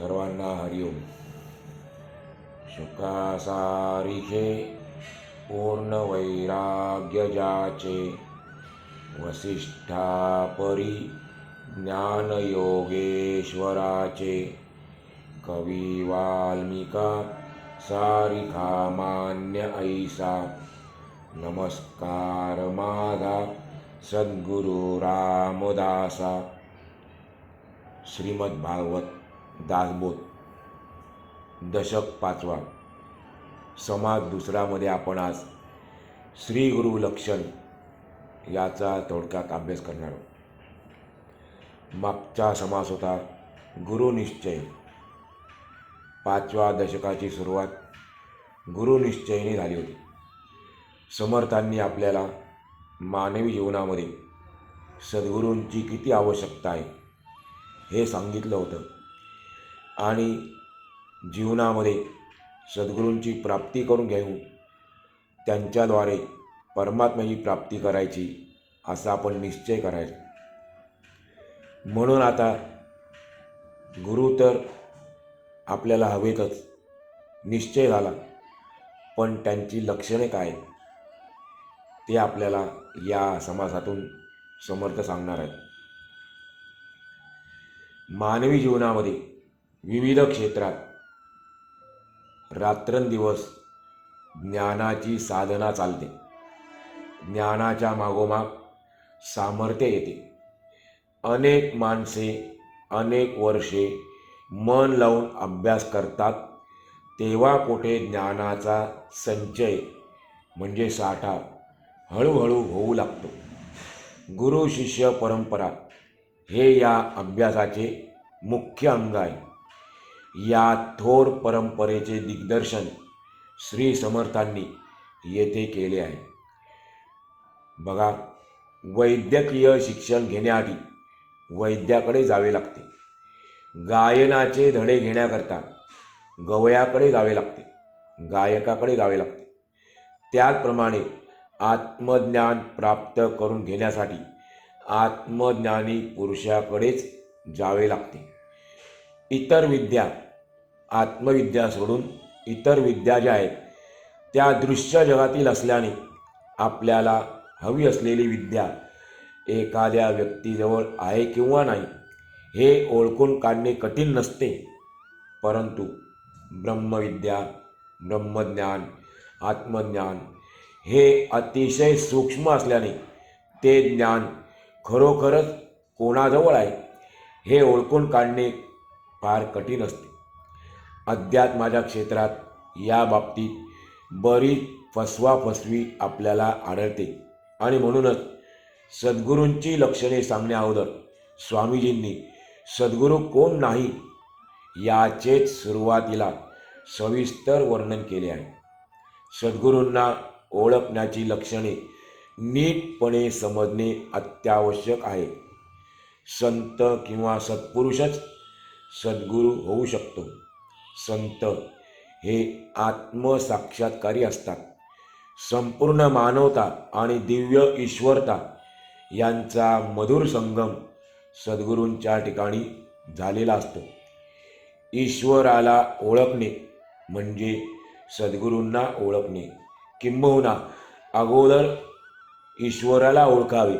સર્વાંના હરિઓમ સુખાસારી છે પૂર્ણ વૈરાગ્ય જાચે વસિષ્ઠા પરી જ્ઞાન યોગેશ્વરા છે કવિ વાલ્મિકા સારિકા માન્ય ઐસા નમસ્કાર માધા સદગુરુ રામદાસા શ્રીમદ ભાગવત दासबोध. दशक पाचवा. समाज दुसरामध्ये आपण आज श्री गुरु लक्षण याचा थोडक्यात अभ्यास करणार आहोत. मागचा समास होता गुरुनिश्चय पाचव्या दशकाची सुरुवात गुरुनिश्चयने झाली होती. समर्थांनी आपल्याला मानवी जीवनामध्ये सद्गुरूंची किती आवश्यकता आहे हे सांगितलं होतं. आणि जीवनामध्ये सद्गुरूंची प्राप्ती करून घेऊन त्यांच्याद्वारे परमात्म्याची प्राप्ती करायची असा आपण निश्चय करायचा. म्हणून आता गुरु तर आपल्याला हवेतच निश्चय झाला पण त्यांची लक्षणे काय? आहेत ते आपल्याला या समासातून समर्थ सांगणार आहेत. मानवी जीवनामध्ये विविध क्षेत्रात रात्रंदिवस ज्ञानाची साधना चालते. ज्ञानाच्या मागोमाग सामर्थ्य येते. अनेक माणसे अनेक वर्षे मन लावून अभ्यास करतात तेव्हा कुठे ज्ञानाचा संचय म्हणजे साठा हळूहळू होऊ लागतो. गुरु शिष्य परंपरा हे या अभ्यासाचे मुख्य अंग आहे. या थोर परंपरेचे दिग्दर्शन श्री समर्थांनी येथे केले आहे. बघा वैद्यकीय शिक्षण घेण्याआधी वैद्याकडे जावे लागते. गायनाचे धडे घेण्याकरता गवयाकडे जावे लागते गायकाकडे जावे लागते. त्याचप्रमाणे आत्मज्ञान प्राप्त करून घेण्यासाठी आत्मज्ञानी पुरुषाकडेच जावे लागते. इतर विद्या आत्मविद्या सोडून इतर विद्या ज्या आहेत त्या दृश्य जगातील असल्याने आपल्याला हवी असलेली विद्या एखाद्या व्यक्तीजवळ आहे किंवा नाही हे ओळखून काढणे कठीण नसते. परंतु ब्रह्मविद्या ब्रह्मज्ञान आत्मज्ञान हे अतिशय सूक्ष्म असल्याने ते ज्ञान खरोखरच कोणाजवळ आहे हे ओळखून काढणे फार कठीण असते. अध्यात्माच्या क्षेत्रात या बाबतीत बरीच फसवाफसवी आपल्याला आढळते. आणि म्हणूनच सद्गुरूंची लक्षणे सांगण्या अगोदर स्वामीजींनी सद्गुरू कोण नाही याचेच सुरुवातीला सविस्तर वर्णन केले आहे. सद्गुरूंना ओळखण्याची लक्षणे नीटपणे समजणे अत्यावश्यक आहे. संत किंवा सत्पुरुषच सद्गुरू होऊ शकतो. संत हे आत्मसाक्षात्कारी असतात. संपूर्ण मानवता आणि दिव्य ईश्वरता यांचा मधुर संगम सद्गुरूंच्या ठिकाणी झालेला असतो. ईश्वराला ओळखणे म्हणजे सद्गुरूंना ओळखणे. किंबहुना अगोदर ईश्वराला ओळखावे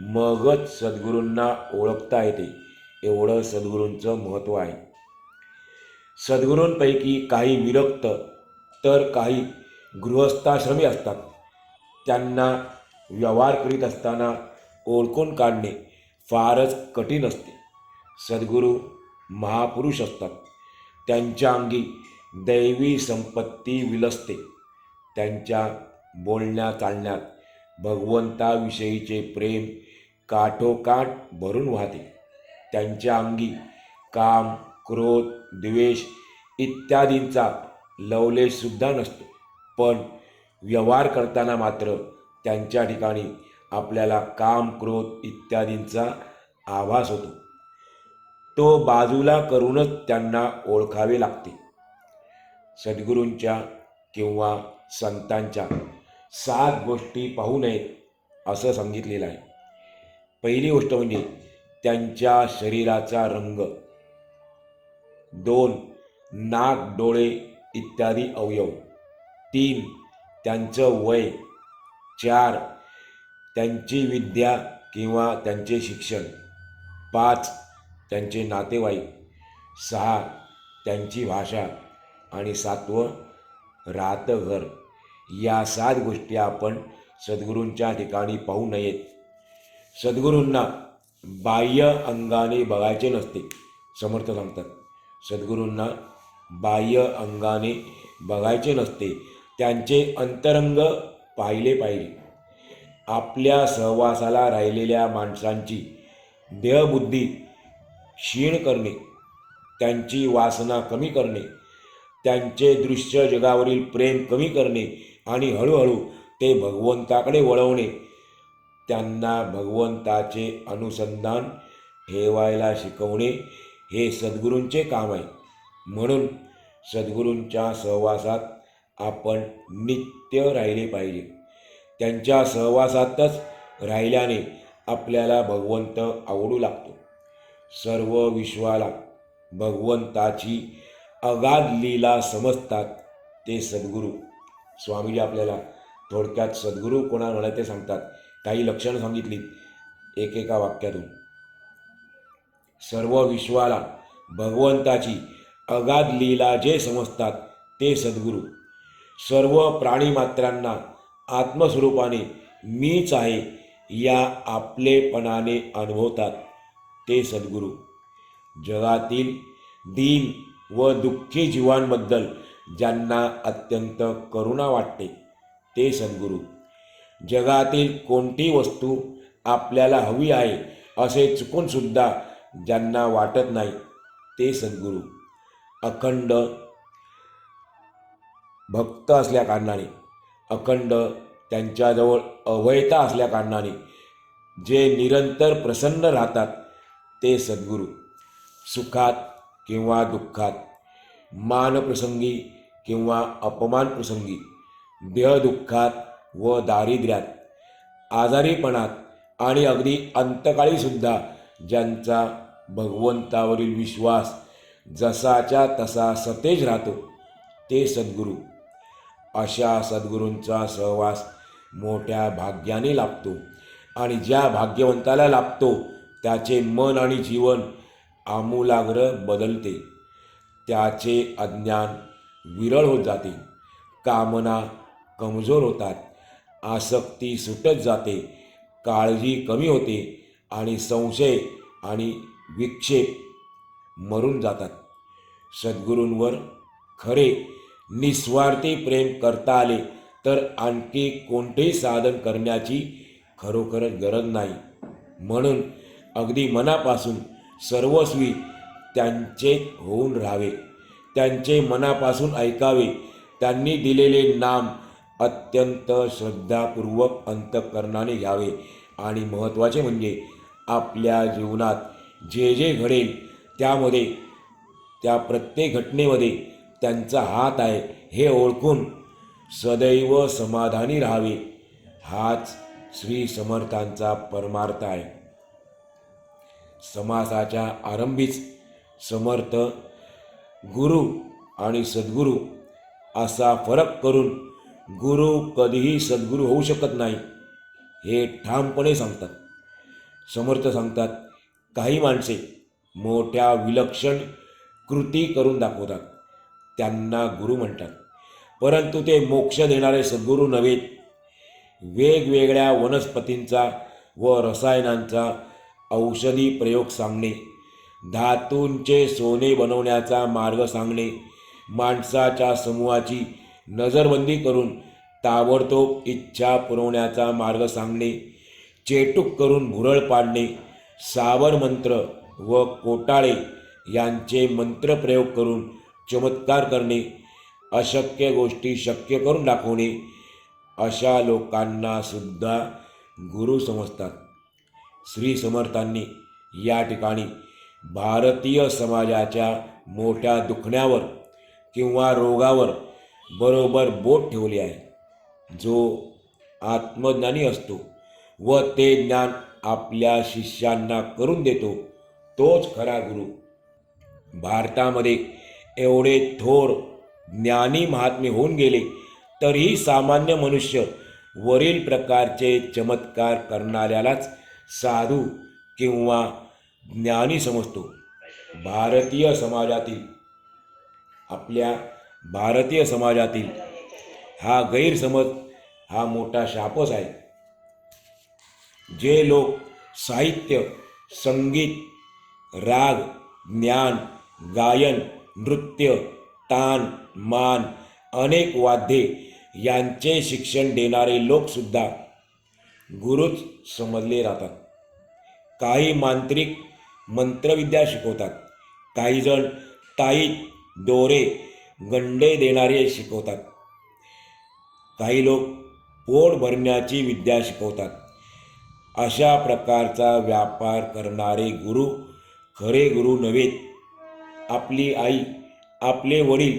मगच सद्गुरूंना ओळखता येते. एवढं सद्गुरूंचं महत्त्व आहे. सद्गुरूंपैकी काही विरक्त तर काही गृहस्थाश्रमी असतात. त्यांना व्यवहार करीत असताना ओळखून काढणे फारच कठीण असते. सद्गुरू महापुरुष असतात. त्यांच्या अंगी दैवी संपत्ती विलसते. त्यांच्या बोलण्या चालण्यात भगवंताविषयीचे प्रेम काठोकाठ भरून वाहते. त्यांच्या अंगी काम क्रोध द्वेष इत्यादींचा लवलेशसुद्धा नसतो. पण व्यवहार करताना मात्र त्यांच्या ठिकाणी आपल्याला काम क्रोध इत्यादींचा आभास होतो. तो बाजूला करूनच त्यांना ओळखावे लागते. सद्गुरूंच्या किंवा संतांच्या सात गोष्टी पाहू नयेत असं सांगितलेलं आहे. पहिली गोष्ट म्हणजे त्यांच्या शरीराचा रंग. दोन नाक डोळे इत्यादी अवयव. तीन त्यांचं वय. चार त्यांची विद्या किंवा त्यांचे शिक्षण. पाच त्यांचे नातेवाईक. सहा त्यांची भाषा. आणि सातवं राहतं घर या सात गोष्टी आपण सद्गुरूंच्या ठिकाणी पाहू नयेत. सद्गुरूंना बाह्य अंगाने बघायचे नसते समर्थ सांगतात. सद्गुरूंना बाह्य अंगाने बघायचे नसते त्यांचे अंतरंग पाहिले पाहिजे. आपल्या सहवासाला राहिलेल्या माणसांची देहबुद्धी क्षीण करणे त्यांची वासना कमी करणे त्यांचे दृश्य जगावरील प्रेम कमी करणे आणि हळूहळू ते भगवंताकडे वळवणे त्यांना भगवंताचे अनुसंधान ठेवायला शिकवणे हे सद्गुरूंचे काम आहे. म्हणून सद्गुरूंच्या सहवासात आपण नित्य राहिले पाहिजे. त्यांच्या सहवासातच राहिल्याने आपल्याला भगवंत आवडू लागतो. सर्व विश्वाला भगवंताची अगाध लीला समजतात ते सद्गुरू. स्वामीजी आपल्याला थोडक्यात सद्गुरू कोणा म्हणा ते सांगतात? काही लक्षणं सांगितलीत एकेका वाक्यातून. सर्व विश्वाला भगवंताची अगाध लीला जे समजतात ते सद्गुरू. सर्व प्राणीमात्रांना आत्मस्वरूपाने मीच आहे या आपलेपणाने अनुभवतात ते सद्गुरू. जगातील दीन व दुःखी जीवांबद्दल ज्यांना अत्यंत करुणा वाटते ते सद्गुरू. जगातील कोणती वस्तू आपल्याला हवी आहे असे चुकूनसुद्धा ज्यांना वाटत नाही ते सद्गुरू. अखंड भक्त असल्याकारणाने अखंड त्यांच्याजवळ अवयता असल्याकारणाने जे निरंतर प्रसन्न राहतात ते सद्गुरू. सुखात किंवा दुःखात मानप्रसंगी किंवा अपमानप्रसंगी देहदुःखात व दारिद्र्यात आजारीपणात आणि अगदी अंतकाळीसुद्धा ज्यांचा भगवंतावरील विश्वास जसाच्या तसा सतेज राहतो ते सद्गुरू. अशा सद्गुरूंचा सहवास मोठ्या भाग्याने लाभतो आणि ज्या भाग्यवंताला लाभतो त्याचे मन आणि जीवन आमूलाग्र बदलते. त्याचे अज्ञान विरळ होत जाते कामना कमजोर होतात. आसक्ती सुटत जाते काळजी कमी होते आणि संशय आणि विक्षेप मरून जातात. सद्गुरूंवर खरे निस्वार्थी प्रेम करता आले तर आणखी कोणतेही साधन करण्याची खरोखरच गरज नाही. म्हणून अगदी मनापासून सर्वस्वी त्यांचे होऊन राहावे त्यांचे मनापासून ऐकावे त्यांनी दिलेले नाम अत्यंत श्रद्धापूर्वक अंतःकरणाने घ्यावे आणि महत्त्वाचे म्हणजे आपल्या जीवनात जे जे घडेल त्यामध्ये त्या प्रत्येक घटनेमध्ये त्यांचा हात आहे हे ओळखून सदैव समाधानी राहावे. हाच श्री समर्थांचा परमार्थ आहे. समासाच्या आरंभीच समर्थ गुरु आणि सद्गुरू असा फरक करून गुरु कधीही सद्गुरू होऊ शकत नाही हे ठामपणे सांगतात. समर्थ सांगतात काही माणसे मोठ्या विलक्षण कृती करून दाखवतात. त्यांना गुरु म्हणतात. परंतु ते मोक्ष देणारे सद्गुरू नव्हेत. वेगवेगळ्या वनस्पतींचा व रसायनांचा औषधी प्रयोग सांगणे धातूंचे सोने बनवण्याचा मार्ग सांगणे माणसाच्या समूहाची नजरबंदी करून ताबडतोब इच्छा पुरवण्याचा मार्ग सांगणे चेटूक करून भुरळ पाडणे सावर मंत्र व कोटाळे यांचे मंत्रप्रयोग करून चमत्कार करणे अशक्य गोष्टी शक्य करून दाखवणे अशा लोकांना सुद्धा गुरु समजतात. श्री समर्थांनी या ठिकाणी भारतीय समाजाच्या मोठ्या दुखण्यावर किंवा रोगावर बरोबर बोट ठेवले आहे. जो आत्मज्ञानी असतो व ते ज्ञान आपल्या शिष्यांना करून देतो तोच खरा गुरु. भारतामध्ये एवढे थोर ज्ञानी महात्मे होऊन गेले तरीही सामान्य मनुष्य वरील प्रकारचे चमत्कार करणाऱ्यालाच साधू किंवा ज्ञानी समजतो. भारतीय समाजातील आपल्या भारतीय समाजातील हा गैरसमज हा मोठा शापच आहे. जे लोक साहित्य संगीत राग ज्ञान गायन नृत्य तान मान अनेक वाद्ये यांचे शिक्षण देणारे लोकसुद्धा गुरुच समजले जातात काही मांत्रिक मंत्रविद्या शिकवतात काहीजण ताई ताईत दोरे गंडे देणारे शिकवतात. काही लोक पोट भरण्याची विद्या शिकवतात. अशा प्रकारचा व्यापार करणारे गुरु खरे गुरु नव्हेत आपली आई आपले वडील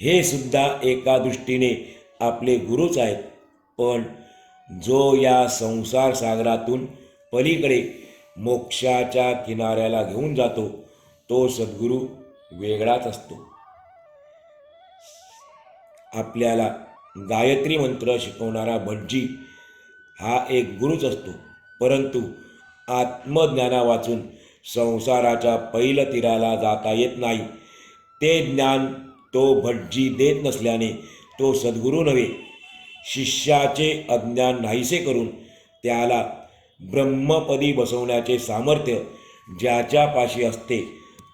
हे सुद्धा एका दृष्टीने आपले गुरुच आहेत. पण जो या संसार सागरातून पलीकडे मोक्षाच्या किनाऱ्याला घेऊन जातो तो सद्गुरू वेगळाच असतो. आपल्याला गायत्री मंत्र शिकवणारा भटजी हा एक गुरुच असतो. परंतु आत्मज्ञाना वाचून संसाराच्या पैल तीराला जाता येत नाही. ते ज्ञान तो भटजी देत नसल्याने तो सद्गुरू नव्हे. शिष्याचे अज्ञान नाहीसे करून त्याला ब्रह्मपदी बसवण्याचे सामर्थ्य ज्याच्यापाशी असते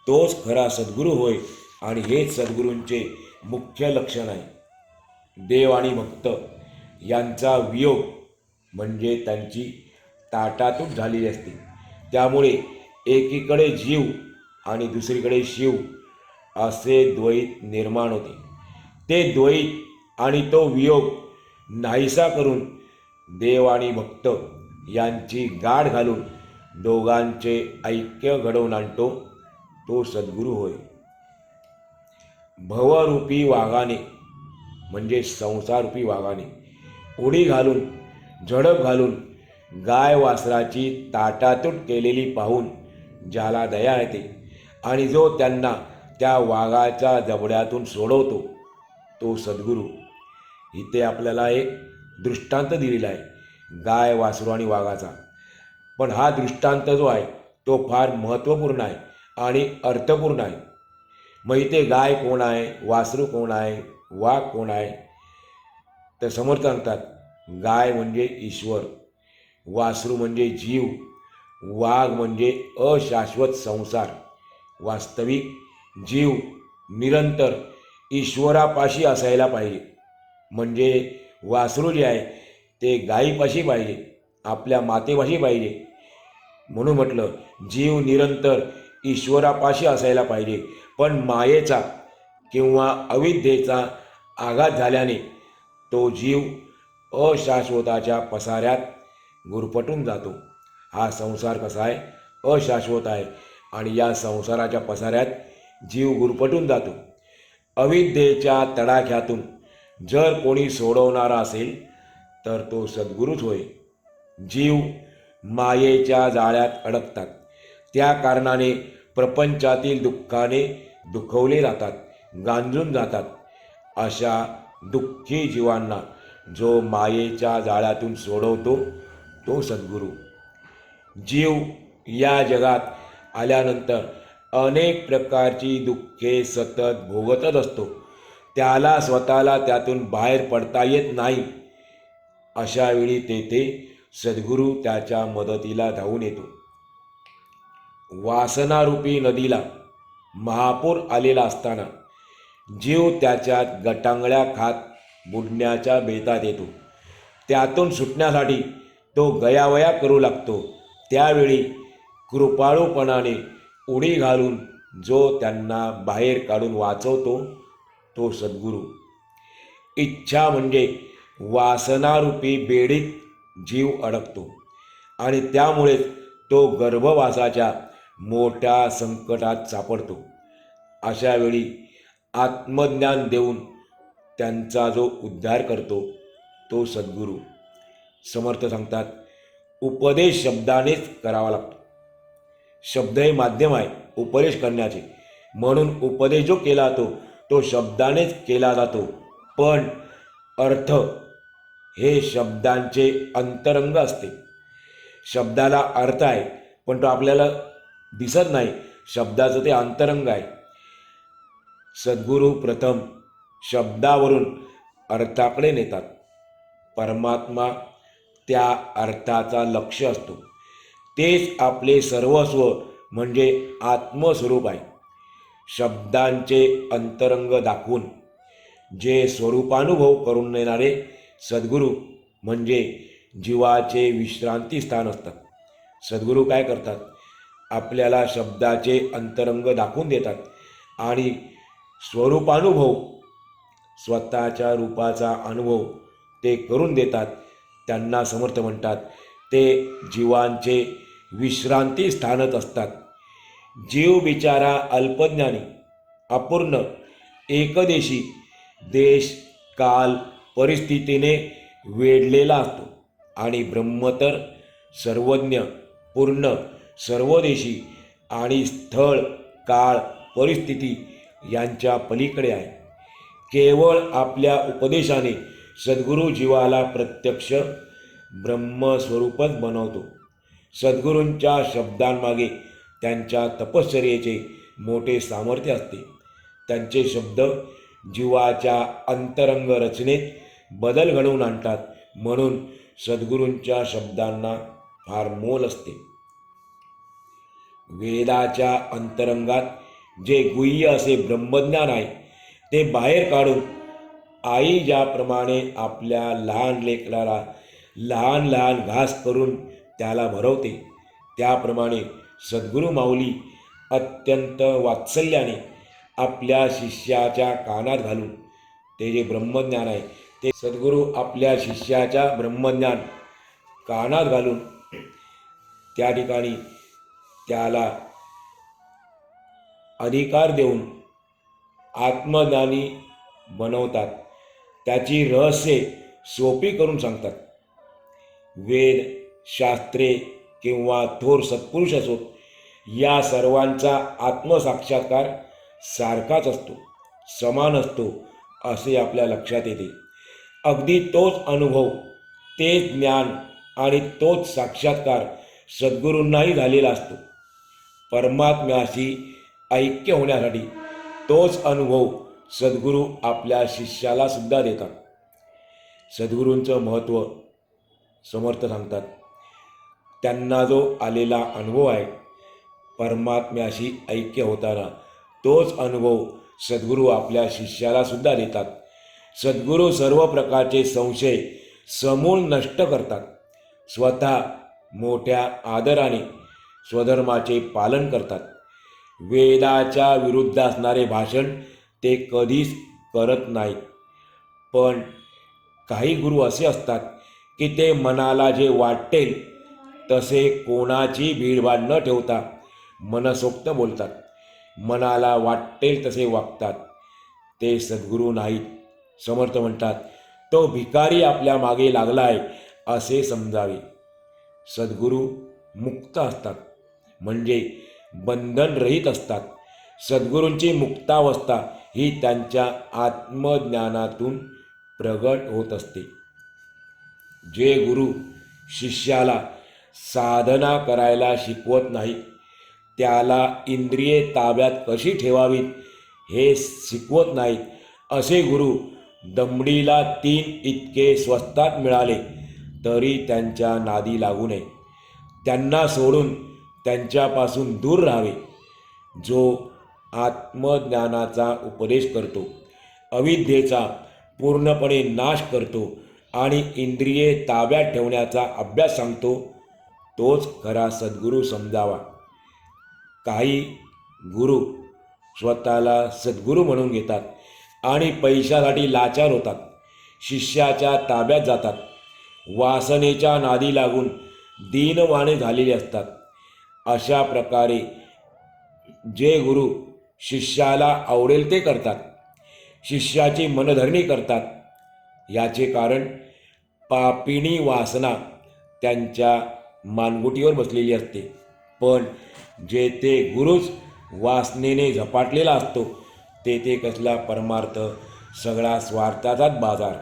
तोच खरा सद्गुरू होय आणि हेच सद्गुरूंचे मुख्य लक्षण आहे. देव आणि भक्त यांचा वियोग म्हणजे त्यांची ताटातूट झालेली असते. त्यामुळे एकीकडे जीव आणि दुसरीकडे शिव असे द्वैत निर्माण होते. ते द्वैत आणि तो वियोग नाहीसा करून देव आणि भक्त यांची गाठ घालून दोघांचे ऐक्य घडवून आणतो तो सद्गुरू होय. भवरूपी वाघाने म्हणजे संसारूपी वाघाने. उडी घालून झडप घालून गाय वासराची ताटातूट केलेली पाहून ज्याला दया येते आणि जो त्यांना त्या वाघाच्या जबड्यातून सोडवतो तो सद्गुरू. इथे आपल्याला एक दृष्टांत दिलेला आहे गाय वासरू आणि वाघाचा. पण हा दृष्टांत जो आहे तो फार महत्त्वपूर्ण आहे आणि अर्थपूर्ण आहे. मग इथे गाय कोण आहे वासरू कोण आहे वाघ कोण आहे? तर समर्थ म्हणतात गाय म्हणजे ईश्वर वासरू म्हणजे जीव वाघ म्हणजे अशाश्वत संसार वास्तविक जीव निरंतर ईश्वरापाशी असायला पाहिजे. म्हणजे वासरू जे आहे ते गायीपाशी पाहिजे आपल्या मातेपाशी पाहिजे. म्हणून म्हटलं जीव निरंतर ईश्वरापाशी असायला पाहिजे. पण मायेचा किंवा अविद्येचा आघात झाल्याने तो जीव अशाश्वताच्या पसाऱ्यात गुरफटून जातो. हा संसार कसा आहे? अशाश्वत आहे आणि या संसाराच्या पसाऱ्यात जीव गुरफटून जातो. अविद्येच्या तडाख्यातून जर कोणी सोडवणारा असेल तर तो सद्गुरूच होय. जीव मायेच्या जाळ्यात अडकतात. त्या कारणाने प्रपंचातील दुःखाने दुखवले जातात गांजून जातात. अशा दुःखी जीवांना जो मायेच्या जाळ्यातून सोडवतो तो सद्गुरू. जीव या जगात आल्यानंतर अनेक प्रकारची दुःखे सतत भोगतच असतो. त्याला स्वतःला त्यातून बाहेर पडता येत नाही. अशावेळी तेथे सद्गुरू त्याच्या मदतीला धावून येतो. वासनारूपी नदीला महापूर आलेला असताना जीव त्याच्यात गटांगळ्या खात बुडण्याच्या बेतात येतो. त्यातून सुटण्यासाठी तो गयावया करू लागतो. त्यावेळी कृपाळूपणाने उडी घालून जो त्यांना बाहेर काढून वाचवतो तो सद्गुरू. इच्छा म्हणजे वासनारूपी बेडीत जीव अडकतो आणि त्यामुळेच तो गर्भवासाच्या मोठ्या संकटात सापडतो. अशावेळी आत्मज्ञान देऊन त्यांचा जो उद्धार करतो तो सद्गुरू. समर्थ सांगतात उपदेश शब्दानेच करावा लागतो. शब्द हे माध्यम आहे उपदेश करण्याचे. म्हणून उपदेश जो केला जातो तो शब्दानेच केला जातो. पण अर्थ हे शब्दांचे अंतरंग असते. शब्दाला अर्थ आहे पण तो आपल्याला दिसत नाही. शब्दाचं ते अंतरंग आहे. सद्गुरू प्रथम शब्दावरून अर्थाकडे नेतात. परमात्मा त्या अर्थाचा लक्ष असतो. तेच आपले सर्वस्व म्हणजे आत्मस्वरूप आहे. शब्दांचे अंतरंग दाखवून जे स्वरूपानुभव करून देणारे सद्गुरू म्हणजे जीवाचे विश्रांती स्थान असतात. सद्गुरू काय करतात? आपल्याला शब्दाचे अंतरंग दाखवून देतात आणि स्वरूपानुभव स्वतःच्या रूपाचा अनुभव ते करून देतात त्यांना समर्थ म्हणतात. ते जीवांचे विश्रांती स्थानत असतात. जीव बिचारा अल्पज्ञानी अपूर्ण एकदेशी देश काल परिस्थितीने वेढलेला असतो. आणि ब्रह्म तर सर्वज्ञ पूर्ण सर्वदेशी आणि स्थळ काळ परिस्थिती यांच्या पलीकडे आहे. केवळ आपल्या उपदेशाने सद्गुरू जीवाला प्रत्यक्ष ब्रह्मस्वरूपच बनवतो. सद्गुरूंच्या शब्दांमागे त्यांच्या तपश्चर्येचे मोठे सामर्थ्य असते. त्यांचे शब्द जीवाच्या अंतरंग रचनेत बदल घडवून आणतात म्हणून सद्गुरूंच्या शब्दांना फार मोल असते. वेदाच्या अंतरंगात जे गुह्य असे ब्रह्मज्ञान आहे ते बाहेर काढून आई ज्याप्रमाणे आपल्या लहान लेकराला लहान लहान घास करून त्याला भरवते त्याप्रमाणे सद्गुरू माऊली अत्यंत वात्सल्याने आपल्या शिष्याच्या कानात घालून ते जे ब्रह्मज्ञान आहे ते सद्गुरू आपल्या शिष्याच्या ब्रह्मज्ञान कानात घालून त्या ठिकाणी त्याला अधिकार देऊन आत्मज्ञानी बनवतात. त्याची रहस्ये सोपी करून सांगतात. वेद शास्त्रे किंवा थोर सत्पुरुष असोत या सर्वांचा आत्मसाक्षात्कार सारखाच असतो समान असतो असे आपल्या लक्षात येते. अगदी तोच अनुभव तेच ज्ञान आणि तोच साक्षात्कार सद्गुरूंनाही झालेला असतो. परमात्म्याशी ऐक्य होण्यासाठी तोच अनुभव सद्गुरू आपल्या शिष्याला सुद्धा देतात. सद्गुरूंचं महत्त्व समर्थ सांगतात. त्यांना जो आलेला अनुभव आहे परमात्म्याशी ऐक्य होताना तोच अनुभव सद्गुरू आपल्या शिष्याला सुद्धा देतात. सद्गुरू सर्व प्रकारचे संशय समूळ नष्ट करतात. स्वतः मोठ्या आदराने स्वधर्माचे पालन करतात. वेदाच्या विरुद्ध असणारे भाषण ते कधीच करत नाहीत पण काही गुरु असे असतात की ते मनाला जे वाटेल तसे कोणाची भीडभाड न ठेवता मनसोक्त बोलतात. मनाला वाटेल तसे वागतात. ते सद्गुरू नाहीत समर्थ म्हणतात तो भिकारी आपल्या मागे लागला आहे असे समजावे. सद्गुरू मुक्त असतात. म्हणजे बंधनरहित असतात. सद्गुरूंची मुक्तावस्था ही त्यांच्या आत्मज्ञानातून प्रगट होत असते. जे गुरु शिष्याला साधना करायला शिकवत नाहीत त्याला इंद्रिये ताब्यात कशी ठेवावीत हे शिकवत नाहीत. असे गुरु दमडीला तीन इतके स्वस्तात मिळाले तरी त्यांच्या नादी लागू नये. त्यांना सोडून त्यांच्यापासून दूर राहावे. जो आत्मज्ञानाचा उपदेश करतो अविद्येचा पूर्णपणे नाश करतो आणि इंद्रिये ताब्यात ठेवण्याचा अभ्यास सांगतो तोच खरा सद्गुरू समजावा. काही गुरु स्वतःला सद्गुरू म्हणून घेतात आणि पैशासाठी लाचार होतात शिष्याच्या ताब्यात जातात वासनेच्या नादी लागून दीनवाणे झालेले असतात. अशा प्रकारे जे गुरु शिष्याला आवडेल ते करतात. शिष्याची मनधरणी करतात. याचे कारण पापिणी वासना त्यांच्या मानगुटीवर बसलेली असते. पण जे ते गुरुच वासनेने झपाटलेला असतो तेथे कसला परमार्थ सगळा स्वार्थाचाच बाजार.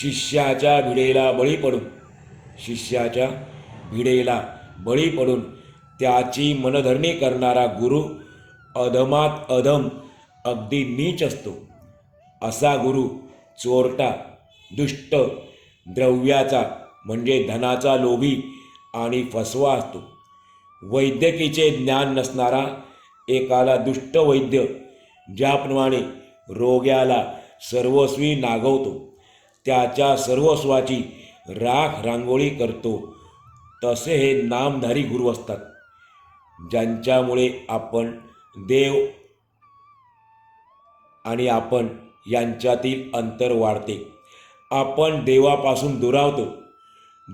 शिष्याच्या भिडेला बळी पडून शिष्याच्या भिडेला बळी पडून त्याची मनधरणी करणारा गुरु अधमात अधम अगदी नीच असतो. असा गुरु चोरटा दुष्ट द्रव्याचा म्हणजे धनाचा लोभी आणि फसवा असतो. वैद्यकीचे ज्ञान नसणारा एकाला दुष्ट वैद्य ज्याप्रमाणे रोग्याला सर्वस्वी नागवतो त्याच्या सर्वस्वाची राख रांगोळी करतो तसे हे नामधारी गुरु असतात. ज्यांच्यामुळे आपण देव आणि आपण यांच्यातील अंतर वाढते. आपण देवापासून दुरावतो.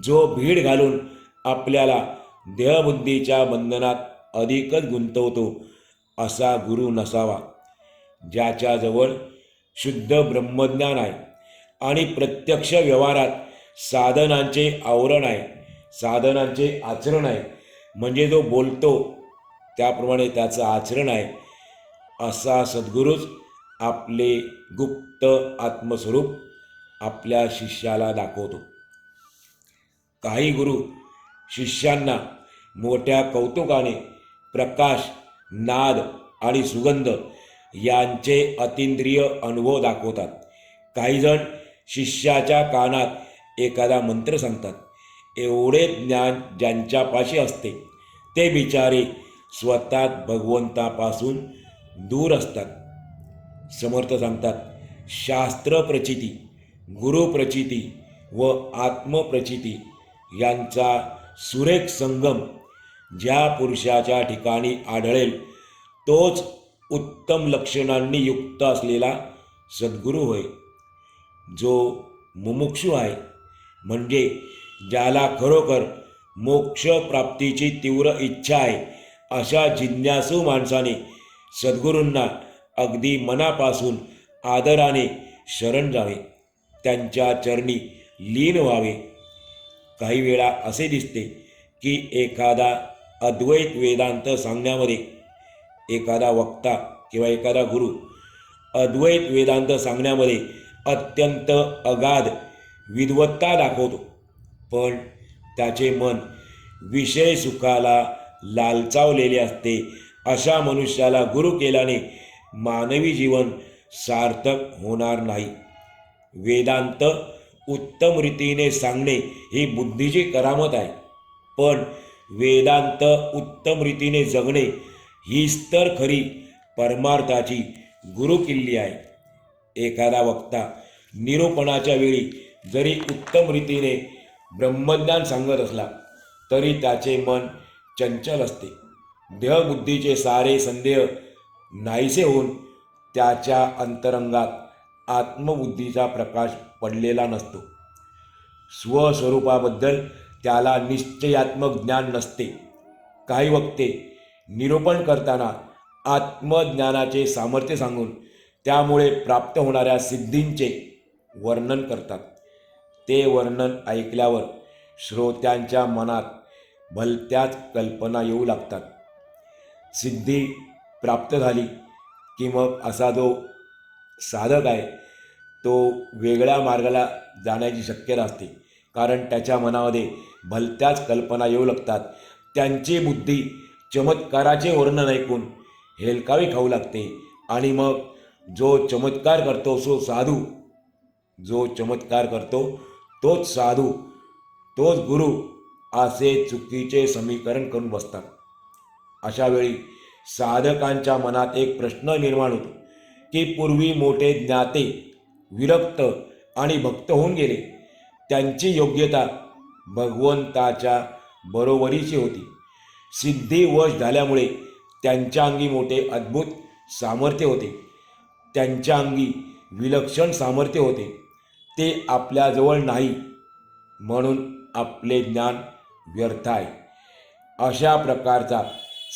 जो भीड घालून आपल्याला देहबुद्धीच्या बंधनात अधिकच गुंतवतो असा गुरु नसावा. ज्याच्याजवळ शुद्ध ब्रह्मज्ञान आहे आणि प्रत्यक्ष व्यवहारात साधनांचे आवरण आहे. साधनांचे आचरण आहे. म्हणजे जो बोलतो त्याप्रमाणे त्याचं आचरण आहे. असा सद्गुरूच आपले गुप्त आत्मस्वरूप आपल्या शिष्याला दाखवतो. काही गुरु शिष्यांना मोठ्या कौतुकाने प्रकाश नाद आणि सुगंध यांचे अतिंद्रिय अनुभव दाखवतात. काहीजण शिष्याच्या कानात एखादा मंत्र सांगतात. एवढे ज्ञान ज्यांच्यापाशी असते ते बिचारे स्वतः भगवंतापासून दूर असतात. समर्थ सांगतात शास्त्र प्रचिती गुरुप्रचिती व आत्मप्रचिती यांचा सुरेख संगम ज्या पुरुषाच्या ठिकाणी आढळेल तोच उत्तम लक्षणांनी युक्त असलेला सद्गुरू होय. जो मुमुक्षू आहे म्हणजे ज्याला खरोखर मोक्ष प्राप्तीची तीव्र इच्छा आहे अशा जिज्ञासू माणसाने सद्गुरूंना अगदी मनापासून आदराने शरण जावे. त्यांच्या चरणी लीन व्हावे. काही वेळा असे दिसते की एखादा अद्वैत वेदांत सांगण्यामध्ये एखादा वक्ता किंवा एखादा गुरु अद्वैत वेदांत सांगण्यामध्ये अत्यंत अगाध विद्वत्ता दाखवतो. पण त्याचे मन विषय सुखाला लालचावलेले असते. अशा मनुष्याला गुरु केल्याने मानवी जीवन सार्थक होणार नाही. वेदांत उत्तम रीतीने सांगणे ही बुद्धीची करामत आहे. पण वेदांत उत्तम रीतीने जगणे हीच तर खरी परमार्थाची गुरुकिल्ली आहे. एखादा वक्ता निरूपणाच्या वेळी जरी उत्तम रीतीने ब्रह्मज्ञान सांगत असला तरी त्याचे मन चंचल असते. देहबुद्धीचे सारे संदेह नाहीसे होऊन त्याच्या अंतरंगात आत्मबुद्धीचा प्रकाश पडलेला नसतो. स्वस्वरूपाबद्दल त्याला निश्चयात्मक ज्ञान नसते. काही वक्ते निरूपण करताना आत्मज्ञानाचे सामर्थ्य सांगून त्यामुळे प्राप्त होणाऱ्या सिद्धींचे वर्णन करतात. ते वर्णन ऐकल्यावर श्रोत्यांच्या मनात भलत्याच कल्पना येऊ लागतात. सिद्धी प्राप्त झाली की मग असा जो साधक आहे तो वेगळ्या मार्गाला जाण्याची शक्यता असते कारण त्याच्या मनामध्ये भलत्याच कल्पना येऊ लागतात. त्यांची बुद्धी चमत्काराचे वर्णन ऐकून हेलकावी खाऊ लागते. आणि मग जो चमत्कार करतो सो साधू जो चमत्कार करतो तोच साधू तोच गुरु असे चुकीचे समीकरण करून बसतात. अशा वेळी साधकांच्या मनात एक प्रश्न निर्माण होतो की पूर्वी मोठे ज्ञाते विरक्त आणि भक्त होऊन गेले. त्यांची योग्यता भगवंताच्या बरोबरीची होती. सिद्धी वश झाल्यामुळे त्यांच्या अंगी मोठे अद्भुत सामर्थ्य होते. त्यांच्या अंगी विलक्षण सामर्थ्य होते. ते आपल्याजवळ नाही म्हणून आपले ज्ञान व्यर्थ आहे. अशा प्रकारचा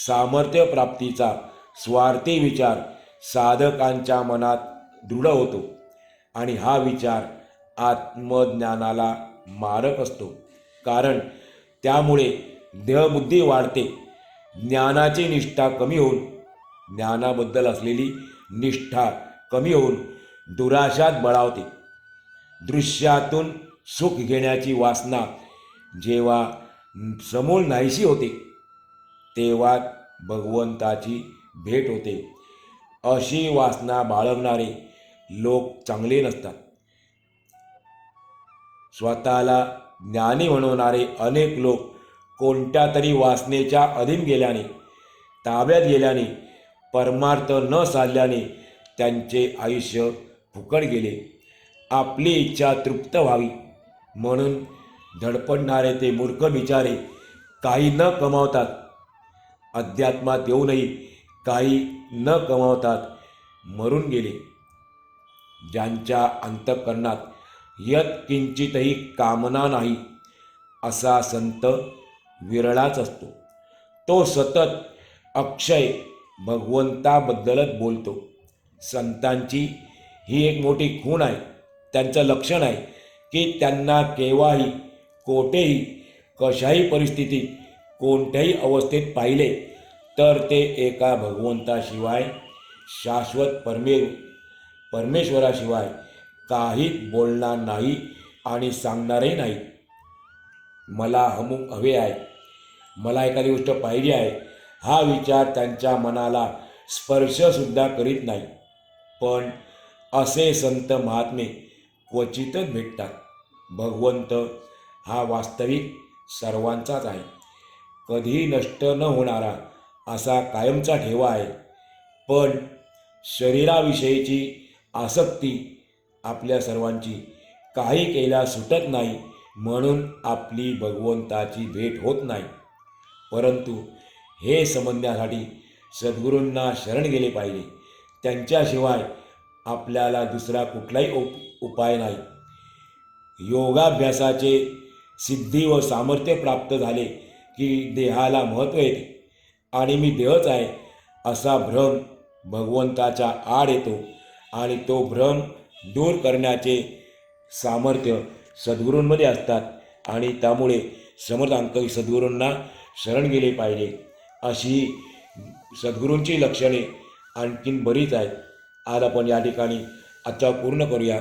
सामर्थ्य प्राप्तीचा स्वार्थी विचार साधकांच्या मनात दृढ होतो आणि हा विचार आत्मज्ञानाला मारक असतो. कारण त्यामुळे देहबुद्धी वाढते ज्ञानाची निष्ठा कमी होऊन ज्ञानाबद्दल असलेली निष्ठा कमी होऊन दुराशात बळावते. दृश्यातून सुख घेण्याची वासना जेव्हा समूळ नाहीशी होते तेव्हा भगवंताची भेट होते. अशी वासना बाळगणारे लोक चांगले नसतात. स्वतःला ज्ञानी म्हणवणारे अनेक लोक कोणत्या तरी वासनेच्या अधीन गेल्याने ताब्यात गेल्याने परमार्थ न साधल्याने त्यांचे आयुष्य फुकट गेले. आपली इच्छा तृप्त व्हावी. म्हणून धडपडणारे ते मूर्ख बिचारे काही न कमावतात. अध्यात्मात येऊनही काही न कमावतात मरून गेले. ज्यांच्या अंतःकरणात यत किंचितही कामना नाही असा संत विरळाच असतो. तो सतत अक्षय भगवंताबद्दलच बोलतो. संतांची ही एक मोठी खूण आहे. त्यांचं लक्षण आहे की त्यांना केव्हाही कोठेही कशाही परिस्थितीत कोणत्याही अवस्थेत पाहिले तर ते एका भगवंताशिवाय शाश्वत परमे परमेश्वराशिवाय काहीच बोलणार नाही आणि सांगणारही नाही. मला हमूक हवे आहे. मला एखादी गोष्ट पाहिजे आहे. हा विचार त्यांच्या मनाला स्पर्शसुद्धा करीत नाही. पण असे संत महात्मे क्वचितच भेटतात. भगवंत हा वास्तविक सर्वांचाच आहे. कधीही नष्ट न होणारा असा कायमचा ठेवा आहे. पण शरीराविषयीची आसक्ती आपल्या सर्वांची काही केल्या सुटत नाही म्हणून आपली भगवंताची भेट होत नाही. परंतु हे समजण्यासाठी सद्गुरूंना शरण गेले पाहिजे. त्यांच्याशिवाय आपल्याला दुसरा कुठलाही उप उपाय नाही. योगाभ्यासाचे सिद्धी व सामर्थ्य प्राप्त झाले की देहाला महत्त्व येते. आणि मी देहच आहे असा भ्रम भगवंताच्या आड येतो आणि तो भ्रम दूर करण्याचे सामर्थ्य सद्गुरूंमध्ये असतात आणि त्यामुळे समर्थांक सद्गुरूंना शरण गेले पाहिजे. अशी सद्गुरूंची लक्षणे आणखीन बरीच आहेत. आज आपण या ठिकाणी आजचा पूर्ण करूया.